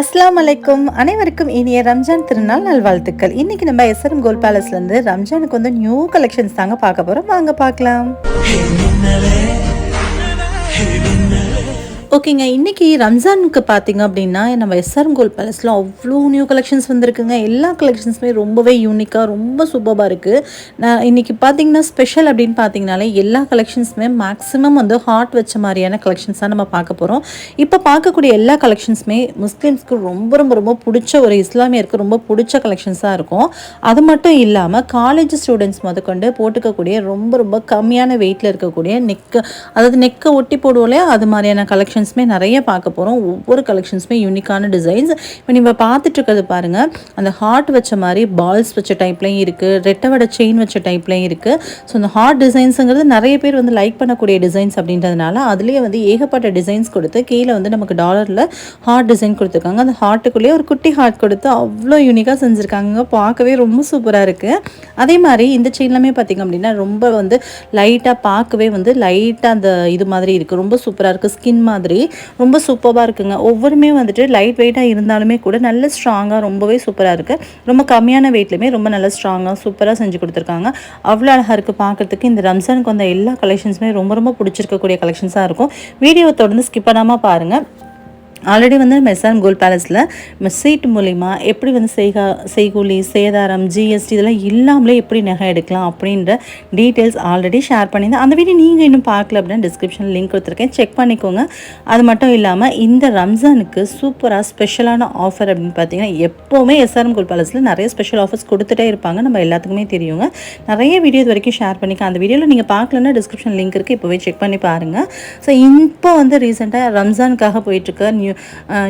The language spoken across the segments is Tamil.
அஸ்லாம் அலைக்கும். அனைவருக்கும் இனிய ரம்ஜான் திருநாள் நல்வாழ்த்துக்கள். இன்னைக்கு நம்ம எஸ்எம் கோல் பேலஸ்ல இருந்து ரம்ஜானுக்கு வந்து நியூ கலெக்ஷன்ஸ் தாங்க பார்க்க போறோம். வாங்க பார்க்கலாம். ஓகேங்க இன்றைக்கி ரம்ஜானுக்கு பார்த்தீங்க அப்படின்னா நம்ம எஸ்ஆர்எம் கோல் பேலஸில் அவ்வளோ நியூ கலெக்ஷன்ஸ் வந்திருக்குங்க. எல்லா கலெக்ஷன்ஸுமே ரொம்பவே யூனிக்காக ரொம்ப சூப்பராக இருக்குது நான் இன்னைக்கு பார்த்தீங்கன்னா ஸ்பெஷல் அப்படின்னு பார்த்தீங்கனாலே எல்லா கலெக்ஷன்ஸுமே மேக்ஸிமம் வந்து ஹார்ட் வச்ச மாதிரியான கலெக்ஷன்ஸ் தான் நம்ம பார்க்க போகிறோம் இப்போ பார்க்கக்கூடிய எல்லா கலெக்ஷன்ஸுமே முஸ்லீம்ஸ்க்கு ரொம்ப ரொம்ப ரொம்ப பிடிச்ச ஒரு இஸ்லாமியருக்கு ரொம்ப பிடிச்ச கலெக்ஷன்ஸாக இருக்கும். அது மட்டும் இல்லாமல் காலேஜ் ஸ்டூடெண்ட்ஸ் முதற்கொண்டு போட்டுக்கக்கூடிய ரொம்ப ரொம்ப கம்மியான வெயிட்டில் இருக்கக்கூடிய நெக்கு அதாவது நெக்கை ஒட்டி போடுவோம்லையா அது மாதிரியான கலெக்ஷன் கலெக்ஷன்ஸுமே நிறைய பார்க்க போகிறோம் ஒவ்வொரு கலெக்ஷன்ஸுமே யூனிக்கான டிசைன்ஸ் இப்போ நீங்கள் பார்த்துட்ருக்கிறது பாருங்கள் அந்த ஹார்ட் வச்ச மாதிரி பால்ஸ் வச்ச டைப்லையும் இருக்குது ரெட்டவடை செயின் வச்ச டைப்லையும் இருக்குது ஸோ அந்த ஹார்ட் டிசைன்ஸுங்கிறது நிறைய பேர் வந்து லைக் பண்ணக்கூடிய டிசைன்ஸ் அப்படின்றதுனால அதுலேயே வந்து ஏகப்பட்ட டிசைன்ஸ் கொடுத்து கீழே வந்து நமக்கு டாலரில் ஹார்ட் டிசைன் கொடுத்துருக்காங்க. அந்த ஹார்ட்டுக்குள்ளேயே ஒரு குட்டி ஹார்ட் கொடுத்து அவ்வளோ யூனிக்காக செஞ்சுருக்காங்க. பார்க்கவே ரொம்ப சூப்பராக இருக்குது அதே மாதிரி இந்த செயின்லாமே பார்த்திங்க அப்படின்னா ரொம்ப வந்து லைட்டாக பார்க்கவே வந்து லைட்டாக அந்த இது மாதிரி இருக்குது ரொம்ப சூப்பராக இருக்குது ஸ்கின் மாதிரி ரொம்ப சூப்பராக இருக்குங்க. ஒவ்வொருமே வந்துட்டு லைட் வெயிட்டாக இருந்தாலுமே கூட நல்ல ஸ்ட்ராங்காக ரொம்பவே சூப்பராக இருக்குது ரொம்ப கம்மியான வெயிட்லையுமே ரொம்ப நல்ல ஸ்ட்ராங்காக சூப்பராக செஞ்சு கொடுத்துருக்காங்க. அவ்வளோ அழகாக இருக்குது பார்க்கறதுக்கு இந்த ரம்சானுக்கு வந்த எல்லா கலெக்ஷன்ஸுமே ரொம்ப ரொம்ப பிடிச்சிருக்கக்கூடிய கலெக்ஷன்ஸாக இருக்கும். வீடியோ தொடர்ந்து ஸ்கிப் பண்ணாமல் பாருங்கள் ஆல்ரெடி வந்து நம்ம எஸ்ஆர்எம் கோல்ட் பேலஸில் சீட் மூலிமா எப்படி வந்து செய்கா செய்கூலி சேதாரம் ஜிஎஸ்டி இதெல்லாம் இல்லாமலே எப்படி நகை எடுக்கலாம் அப்படின்ற டீட்டெயில்ஸ் ஆல்ரெடி ஷேர் பண்ணியிருந்தேன். அந்த வீடியோ நீங்கள் இன்னும் பார்க்கல அப்படின்னா டிஸ்கிரிப்ஷனில் லிங்க் கொடுத்துருக்கேன். செக் பண்ணிக்கோங்க. அது மட்டும் இல்லாமல் இந்த ரம்ஜானுக்கு சூப்பராக ஸ்பெஷலான ஆஃபர் அப்படின்னு பார்த்தீங்கன்னா எப்போவுமே எஸ்ஆர்எம் கோல்ட் பேலஸில் நிறைய ஸ்பெஷல் ஆஃபர்ஸ் கொடுத்துட்டே இருப்பாங்க. நம்ம எல்லாத்துக்குமே தெரியுங்க. நிறைய வீடியோ இது வரைக்கும் ஷேர் பண்ணிக்க அந்த வீடியோவில் நீங்கள் பார்க்கலன்னா டிஸ்கிரிப்ஷன் லிங்க் இருக்குது இப்போவே செக் பண்ணி பாருங்கள் ஸோ இப்போ வந்து ரீசெண்டாக ரம்ஜானுக்காக போயிட்டுருக்க நியூ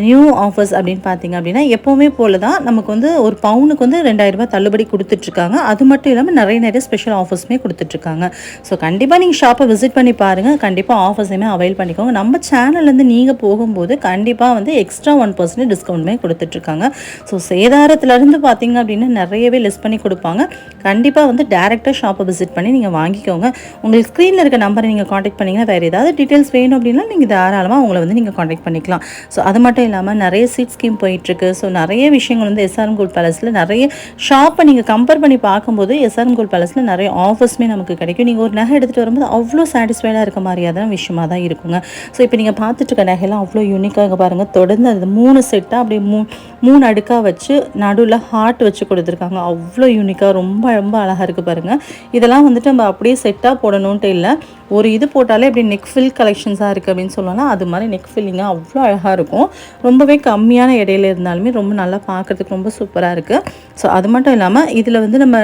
நியூ ஆஃபர்ஸ் uh, அப்படின்னு பார்த்தீங்க அப்படின்னா எப்போவுமே போல தான் நமக்கு வந்து ஒரு பவுனுக்கு வந்து ரெண்டாயிரம் ரூபாய் தள்ளுபடி கொடுத்துட்ருக்காங்க. அது மட்டும் இல்லாமல் நிறைய நிறைய ஸ்பெஷல் ஆஃபர்ஸுமே கொடுத்துட்ருக்காங்க. ஸோ கண்டிப்பாக நீங்கள் ஷாப்பை விசிட் பண்ணி பாருங்கள் கண்டிப்பாக ஆஃபர்ஸையுமே அவைல் பண்ணிக்கோங்க. நம்ம சேனல்லேருந்து நீங்கள் போகும்போது கண்டிப்பாக வந்து எக்ஸ்ட்ரா ஒன் பர்சன்ட் டிஸ்கவுண்ட்மே கொடுத்துட்ருக்காங்க. ஸோ சேதாரத்துலேருந்து பார்த்தீங்க அப்படின்னா நிறையவே லெஸ் பண்ணி கொடுப்பாங்க. கண்டிப்பாக வந்து டேரெக்டாக ஷாப்பை விசிட் பண்ணி நீங்கள் வாங்கிக்கோங்க. உங்களுக்கு ஸ்க்ரீனில் இருக்க நம்பரை நீங்கள் காண்டாக்ட் பண்ணிங்கன்னா வேறு ஏதாவது டீட்டெயில்ஸ் வேணும் அப்படின்னா நீங்கள் தாராளமாக உங்களை வந்து நீங்கள் காண்டாக்ட் பண்ணிக்கலாம். ஸோ அது மட்டும் இல்லாமல் நிறைய சீட் ஸ்கீம் போயிட்டுருக்கு. ஸோ நிறைய விஷயங்கள் வந்து எஸ்ஆர்எம் கோல்ட் பேலஸில் நிறைய ஷாப்பை நீங்கள் கம்பேர் பண்ணி பார்க்கும்போது எஸ்ஆர்எம் கோல்ட் பேலஸில் நிறைய ஆஃபர்ஸுமே நமக்கு கிடைக்கும். நீங்கள் ஒரு நகை எடுத்துகிட்டு வரும்போது அவ்வளோ சாட்டிஸ்ஃபைடாக இருக்க மாதிரியான விஷயமா தான் இருக்குங்க. ஸோ இப்போ நீங்கள் பார்த்துட்டு இருக்க நகையெல்லாம் அவ்வளோ யூனிக்காக பாருங்கள் தொடர்ந்து அது மூணு செட்டாக அப்படியே மூ மூணு அடுக்காக வச்சு நடுவில் ஹார்ட் வச்சு கொடுத்துருக்காங்க. அவ்வளோ யூனிக்காக ரொம்ப ரொம்ப அழகாக இருக்குது பாருங்கள் இதெல்லாம் வந்துட்டு நம்ம அப்படியே செட்டாக போடணுன்ட்டு இல்லை. ஒரு இது போட்டாலே எப்படி நெக் ஃபில் கலெக்ஷன்ஸாக இருக்குது அப்படின்னு சொல்லலாம் அது மாதிரி நெக் ஃபில்லிங்காக அவ்வளோ அழகாக இருக்கும். ரொம்பவே கம்மியான இடையில இருந்தாலுமே ரொம்ப நல்லா பார்க்குறதுக்கு ரொம்ப சூப்பராக இருக்குது ஸோ அது மட்டும் இல்லாமல் இதில் வந்து நம்ம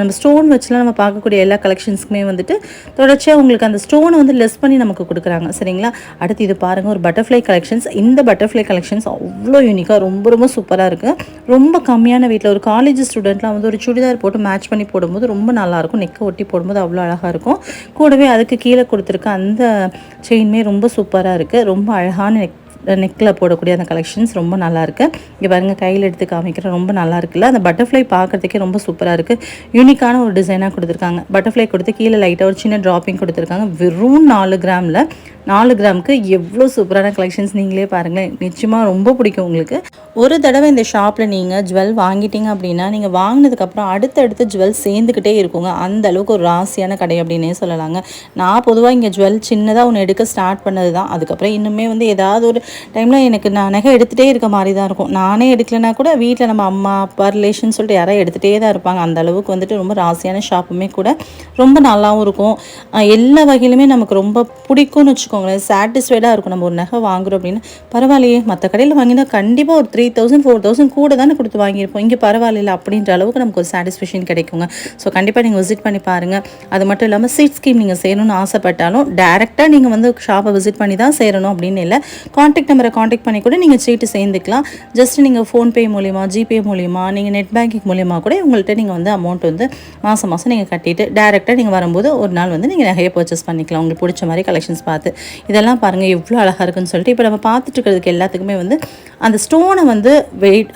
நம்ம ஸ்டோன் வச்சுலாம் நம்ம பார்க்கக்கூடிய எல்லா கலெக்ஷன்ஸுக்குமே வந்துட்டு தொடர்ச்சியாக உங்களுக்கு அந்த ஸ்டோனை வந்து லெஸ் பண்ணி நமக்கு கொடுக்குறாங்க. சரிங்களா? அடுத்து இது பாருங்கள் ஒரு பட்டர்ஃப்ளை கலெக்ஷன்ஸ் இந்த பட்டர்ஃப்ளை கலெக்ஷன்ஸ் அவ்வளோ யூனிக்காக ரொம்ப ரொம்ப சூப்பராக இருக்குது ரொம்ப கம்மியான வீட்டில் ஒரு காலேஜ் ஸ்டூடெண்ட்லாம் வந்து ஒரு சுடிதார் போட்டு மேட்ச் பண்ணி போடும்போது ரொம்ப நல்லாயிருக்கும் நெக்கை ஒட்டி போடும்போது அவ்வளோ அழகாக இருக்கும். கூடவே அதுக்கு கீழே கீழே கொடுத்துருக்க அந்த செயின்மே ரொம்ப சூப்பராக இருக்குது ரொம்ப அழகான நெக் நெக்கில் போடக்கூடிய அந்த கலெக்ஷன்ஸ் ரொம்ப நல்லாயிருக்கு இங்கே பாருங்க கையில் எடுத்து காமிக்கிறேன் ரொம்ப நல்லா இருக்குல்ல அந்த பட்டர்ஃப்ளை பார்க்கறதுக்கே ரொம்ப சூப்பராக இருக்குது யூனிக்கான ஒரு டிசைனாக கொடுத்துருக்காங்க. பட்டர்ஃப்ளை கொடுத்து கீழே லைட்டாக ஒரு சின்ன ட்ராப்பிங் கொடுத்துருக்காங்க. வெறும் நாலு கிராமில் நாலு கிராமுக்கு எவ்வளோ சூப்பரான கலெக்ஷன்ஸ் நீங்களே பாருங்களேன் நிச்சயமாக ரொம்ப பிடிக்கும் உங்களுக்கு. ஒரு தடவை இந்த ஷாப்பில் நீங்கள் ஜுவல் வாங்கிட்டீங்க அப்படின்னா நீங்கள் வாங்கினதுக்கப்புறம் அடுத்தடுத்து ஜுவல் சேர்ந்துக்கிட்டே இருக்குங்க. அந்த அளவுக்கு ஒரு ராசியான கடை அப்படின்னே சொல்லலாங்க. நான் பொதுவாக இங்கே ஜுவல் சின்னதாக ஒன்று எடுக்க ஸ்டார்ட் பண்ணது தான் அதுக்கப்புறம் இன்னுமே வந்து ஏதாவது ஒரு டைமில் எனக்கு நான் நகை எடுத்துகிட்டே இருக்க மாதிரி தான் இருக்கும். நானே எடுக்கலைன்னா கூட வீட்டில் நம்ம அம்மா அப்பா ரிலேஷன் சொல்லிட்டு யாராவது எடுத்துகிட்டே தான் இருப்பாங்க. அந்த அளவுக்கு வந்துட்டு ரொம்ப ராசியான ஷாப்புமே கூட ரொம்ப நல்லாவும் இருக்கும். எல்லா வகையிலுமே நமக்கு ரொம்ப பிடிக்கும்னு வச்சுக்கோங்களேன். சாட்டிஸ்ஃபைடாக இருக்கும். நம்ம ஒரு நகை வாங்குறோம் அப்படின்னு பரவாயில்லையே. மற்ற கடையில் வாங்கினா கண்டிப்பாக ஒரு த்ரீ தௌசண்ட் ஃபோர் தௌசண்ட் கூட தானே கொடுத்து வாங்கியிருப்போம். இங்கே பரவாயில்ல அப்படின்ற அளவுக்கு நமக்கு ஒரு சாட்டிஸ்ஃபேக்ஷன் கிடைக்குங்க. ஸோ கண்டிப்பாக நீங்கள் விசிட் பண்ணி பாருங்கள் அது மட்டும் இல்லாமல் சீட் ஸ்கீம் நீங்கள் செய்யணும்னு ஆசைப்பட்டாலும் டேரெக்டாக நீங்கள் வந்து ஷாப்பை விசிட் பண்ணி தான் சேரணும் அப்படின்னு இல்லை. காண்டாக்ட் நம்பரை காண்டாக்ட் பண்ணி கூட நீங்கள் சீட்டு சேர்ந்துக்கலாம். ஜஸ்ட் நீங்கள் ஃபோன்பே மூலியமாக ஜிபே மூலியமாக நீங்கள் நெட் பேங்கிங் மூலியமாக கூட உங்கள்கிட்ட நீங்கள் வந்து அமௌண்ட் வந்து மாதம் மாதம் நீங்கள் கட்டிட்டு டேரெக்டாக நீங்கள் வரும்போது ஒரு நாள் வந்து நீங்கள் நகையை பர்ச்சேஸ் பண்ணிக்கலாம். உங்களுக்கு பிடிச்ச மாதிரி கலெக்ஷன்ஸ் பார்த்து. இதெல்லாம் பாருங்கள் எவ்வளோ அழகாக இருக்குன்னு சொல்லிட்டு இப்போ நம்ம பார்த்துட்டு இருக்கிறதுக்கு எல்லாத்துக்குமே வந்து அந்த ஸ்டோனை வந்து வெயிட்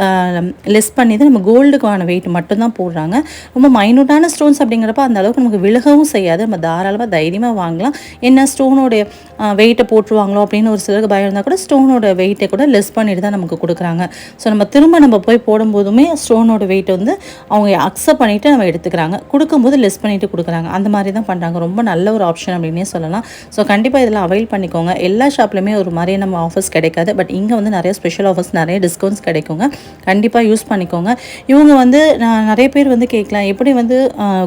லெஸ் பண்ணி தான் நம்ம கோல்டுக்கான வெயிட் மட்டும்தான் போடுறாங்க. ரொம்ப மைனூட்டான ஸ்டோன்ஸ் அப்படிங்கிறப்ப அந்த அளவுக்கு நமக்கு விலகவும் செய்யாது. நம்ம தாராளமாக தைரியமாக வாங்கலாம். என்ன ஸ்டோனோடைய வெயிட்டை போட்டுருவாங்களோ அப்படின்னு ஒரு சிலருக்கு பயம் இருந்தால் கூட ஸ்டோனோட வெயிட்டை கூட லெஸ் பண்ணிட்டு தான் நமக்கு கொடுக்குறாங்க. ஸோ நம்ம திரும்ப நம்ம போய் போடும்போதுமே ஸ்டோனோட வெயிட்டை வந்து அவங்க அக்செப்ட் பண்ணிவிட்டு நம்ம எடுத்துக்கிறாங்க. கொடுக்கும்போது லெஸ் பண்ணிவிட்டு கொடுக்குறாங்க. அந்த மாதிரி தான் பண்ணுறாங்க ரொம்ப நல்ல ஒரு ஆப்ஷன் அப்படின்னே சொல்லலாம். ஸோ கண்டிப்பாக இதில் அவைல் பண்ணிக்கோங்க. எல்லா ஷாப்லையுமே ஒரு மாதிரி நம்ம ஆஃபர்ஸ் கிடைக்காது. பட் இங்கே வந்து நிறைய ஸ்பெஷல் ஆஃபர்ஸ் நிறைய டிஸ்கவுண்ட்ஸ் கிடைக்குங்க. கண்டிப்பாக யூஸ் பண்ணிக்கோங்க. இவங்க வந்து நான் நிறைய பேர் வந்து கேட்கலாம். எப்படி வந்து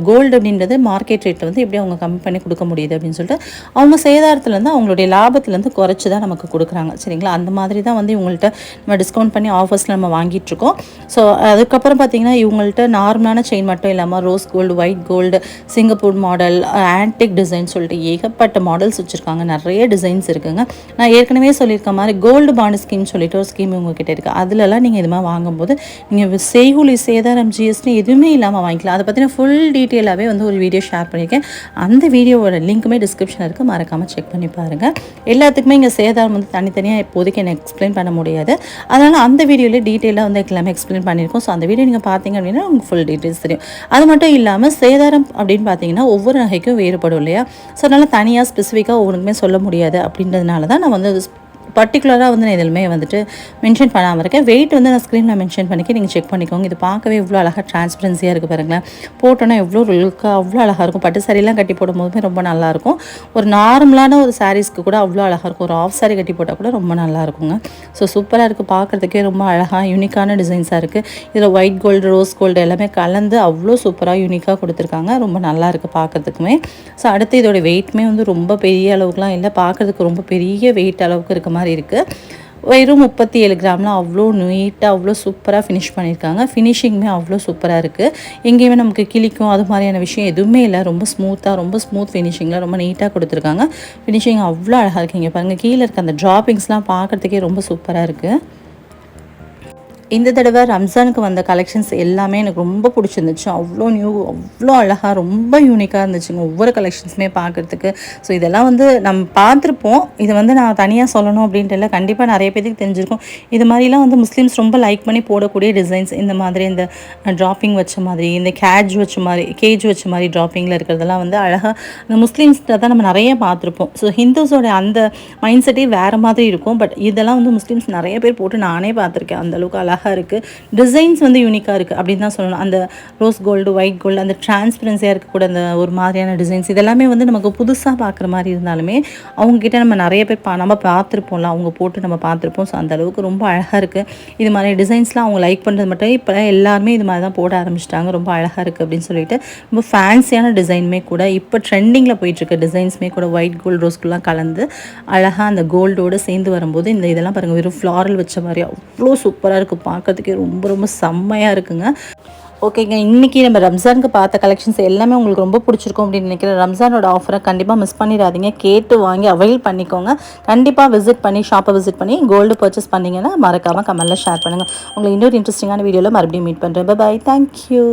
கோல்டு அப்படின்றது மார்க்கெட் ரேட்டில் வந்து எப்படி அவங்க கம்மி பண்ணி கொடுக்க முடியுது அப்படின்னு சொல்லிட்டு அவங்க சேதாரத்துலேருந்து அவங்களுடைய லாபத்துலேருந்து குறைச்சி தான் நமக்கு கொடுக்குறாங்க. சரிங்களா? அந்த மாதிரி தான் வந்து இவங்கள்ட்ட நம்ம டிஸ்கவுண்ட் பண்ணி ஆஃபர்ஸில் நம்ம வாங்கிட்டுருக்கோம் ஸோ அதுக்கப்புறம் பார்த்தீங்கன்னா இவங்கள்ட்ட நார்மலான செயின் மட்டும் இல்லாமல் rose gold white gold Singapore model antique design சொல்லிட்டு ஏகப்பட்ட மாடல்ஸ் வச்சுருக்காங்க. நிறைய டிசைன்ஸ் இருக்குங்க. நான் ஏற்கனவே சொல்லியிருக்க மாதிரி கோல்டு பாண்டு ஸ்கீம் சொல்லிட்டு ஒரு ஸ்கீம் உங்ககிட்ட இருக்குது அதுலலாம் நீங்கள் இது மாதிரி வாங்கும்போது நீங்கள் செய்கூலி சேதாரம் ஜிஎஸ்டி எதுவுமே இல்லாமல் வாங்கிக்கலாம். அதை பற்றின ஃபுல் டீட்டெயிலாகவே வந்து ஒரு வீடியோ ஷேர் பண்ணியிருக்கேன். அந்த வீடியோவோட லிங்க்குமே டிஸ்கிரிப்ஷனில் இருக்குது மறக்காமல் செக் பண்ணி பாருங்கள் எல்லாத்துக்குமே இங்கே சேதாரம் வந்து தனித்தனியாக இப்போதைக்கு என்ன எக்ஸ்பிளைன் பண்ண முடியாது. அதனால் அந்த வீடியோவில் டீட்டெயிலாக வந்து எல்லாமே எக்ஸ்பிளைன் பண்ணியிருக்கோம். ஸோ அந்த வீடியோ நீங்கள் பார்த்தீங்க அப்படின்னா உங்களுக்கு ஃபுல் டீட்டெயில்ஸ் தெரியும். அது மட்டும் இல்லாமல் சேதாரம் அப்படின்னு பார்த்தீங்கன்னா ஒவ்வொரு நகைக்கும் வேறுபடும் இல்லையா? ஸோ அதனால் தனியாக ஸ்பெசிஃபிக்காக ஒவ்வொன்றுக்குமே சொல்ல முடியாது அப்படின்றதுனால தான் நான் வந்து பர்டிகுலராக வந்து நான் இதிலுமே வந்துட்டு மென்ஷன் பண்ணாமல் இருக்கேன். வெயிட் வந்து நான் ஸ்க்ரீனில் மென்ஷன் பண்ணிக்க நீங்கள் செக் பண்ணிக்கோங்க. இது பார்க்கவே இவ்வளோ அழகாக டிரான்ஸ்பரன்சியாக இருக்குது பாருங்களேன். போட்டோன்னா எவ்வளோ லுக்காக அவ்வளோ அழகாக இருக்கும். பட்டு சாரிலாம் கட்டி போடும்போதுமே ரொம்ப நல்லாயிருக்கும் ஒரு நார்மலான ஒரு சாரீஸ்க்கு கூட அவ்வளோ அழகாக இருக்கும். ஒரு ஆஃப் சாரி கட்டி போட்டால் கூட ரொம்ப நல்லா இருக்குங்க. ஸோ சூப்பராக இருக்குது பார்க்குறதுக்கே ரொம்ப அழகாக யூனிக்கான டிசைன்ஸாக இருக்குது இதில் ஒயிட் கோல்டு ரோஸ் கோல்டு எல்லாமே கலந்து அவ்வளோ சூப்பராக யூனிக்காக கொடுத்துருக்காங்க. ரொம்ப நல்லா இருக்குது பார்க்குறதுக்குமே. ஸோ அடுத்து இதோட வெயிட்மே வந்து ரொம்ப பெரிய அளவுக்குலாம் இல்லை. பார்க்குறதுக்கு ரொம்ப பெரிய வெயிட் அளவுக்கு இருக்க மாதிரி மாதிரி இருக்குது வெறும் முப்பத்தி ஏழு கிராமில் அவ்வளோ நீட்டாக அவ்வளோ சூப்பராக ஃபினிஷ் பண்ணியிருக்காங்க ஃபினிஷிங்குமே அவ்வளோ சூப்பராக இருக்குது எங்கேயுமே நமக்கு கிளிக்கும் அது மாதிரியான விஷயம் எதுவுமே இல்லை. ரொம்ப ஸ்மூத்தாக ரொம்ப ஸ்மூத் ஃபினிஷிங்கில் ரொம்ப நீட்டாக கொடுத்துருக்காங்க. ஃபினிஷிங் அவ்வளோ அழகாக இருக்குங்க பாருங்கள் கீழே இருக்க அந்த ட்ராப்பிங்ஸ்லாம் பார்க்குறதுக்கே ரொம்ப சூப்பராக இருக்குது இந்த தடவை ரம்ஜானுக்கு வந்த கலெக்ஷன்ஸ் எல்லாமே எனக்கு ரொம்ப பிடிச்சிருந்துச்சு. அவ்வளோ நியூ அவ்வளோ அழகாக ரொம்ப யூனிக்காக இருந்துச்சுங்க ஒவ்வொரு கலெக்ஷன்ஸுமே பார்க்குறதுக்கு. ஸோ இதெல்லாம் வந்து நம்ம பார்த்துருப்போம். இது வந்து நான் தனியாக சொல்லணும் அப்படின்ட்டு இல்லை கண்டிப்பாக நிறைய பேருக்கு தெரிஞ்சிருக்கும். இது மாதிரிலாம் வந்து முஸ்லீம்ஸ் ரொம்ப லைக் பண்ணி போடக்கூடிய டிசைன்ஸ் இந்த மாதிரி இந்த ட்ராப்பிங் வச்ச மாதிரி இந்த கேஜ் வச்ச மாதிரி கேஜ் வச்ச மாதிரி ட்ராப்பிங்கில் இருக்கிறதெல்லாம் வந்து அழகாக இந்த முஸ்லீம்ஸ்கிட்ட தான் நம்ம நிறைய பார்த்துருப்போம். ஸோ ஹிந்துஸோட அந்த மைண்ட் செட்டே வேறு மாதிரி இருக்கும். பட் இதெல்லாம் வந்து முஸ்லீம்ஸ் நிறைய பேர் போட்டு நானே பார்த்துருக்கேன். அந்தளவுக்கு அழகாக அழகாக இருக்குது டிசைன்ஸ் வந்து யூனிக்காக இருக்குது அப்படின்னு தான் சொல்லணும். அந்த ரோஸ் கோல்டு ஒயிட் கோல்டு அந்த டிரான்ஸ்பரன்சியாக இருக்கக்கூட அந்த ஒரு மாதிரியான டிசைன்ஸ் இதெல்லாமே வந்து நமக்கு புதுசாக பார்க்குற மாதிரி இருந்தாலுமே அவங்கக்கிட்ட நம்ம நிறைய பேர் பா நம்ம பார்த்துருப்போம்ல அவங்க போட்டு நம்ம பார்த்துருப்போம். ஸோ அந்த அளவுக்கு ரொம்ப அழகாக இருக்குது இது மாதிரி டிசைன்ஸ்லாம் அவங்க லைக் பண்ணுறது மட்டும் இப்போ எல்லாருமே இது மாதிரி தான் போட ஆரம்பிச்சிட்டாங்க. ரொம்ப அழகாக இருக்குது அப்படின்னு சொல்லிட்டு ரொம்ப ஃபேன்சியான டிசைனுமே கூட இப்போ ட்ரெண்டிங்கில் போயிட்டுருக்க டிசைன்ஸுமே கூட. ஒயிட் கோல்டு ரோஸ்க்குலாம் கலந்து அழகாக அந்த கோல்டோடு சேர்ந்து வரும்போது இந்த இதெல்லாம் பாருங்கள் வெறும் ஃப்ளாரல் வச்ச மாதிரி அவ்வளோ சூப்பராக இருக்குது பார்க்கறதுக்கே ரொம்ப ரொம்ப செம்மையாக இருக்குங்க. ஓகேங்க இன்றைக்கி நம்ம ரம்ஜானுக்கு பார்த்த கலெக்ஷன்ஸ் எல்லாமே உங்களுக்கு ரொம்ப பிடிச்சிருக்கும் அப்படின்னு நினைக்கிறேன். ரம்ஜானோட ஆஃபரை கண்டிப்பாக மிஸ் பண்ணிடாதீங்க. கேட்டு வாங்கி அவைல் பண்ணிக்கோங்க. கண்டிப்பாக விசிட் பண்ணி ஷாப்பை விசிட் பண்ணி கோல்டு பர்ச்சேஸ் பண்ணிங்கன்னா மறக்காமல் கமெண்டில் ஷேர் பண்ணுங்கள் உங்களுக்கு இன்னொரு இன்ட்ரெஸ்டிங்கான வீடியோவில் மறுபடியும் மீட் பண்ணுறேன் பாய் தேங்க்யூ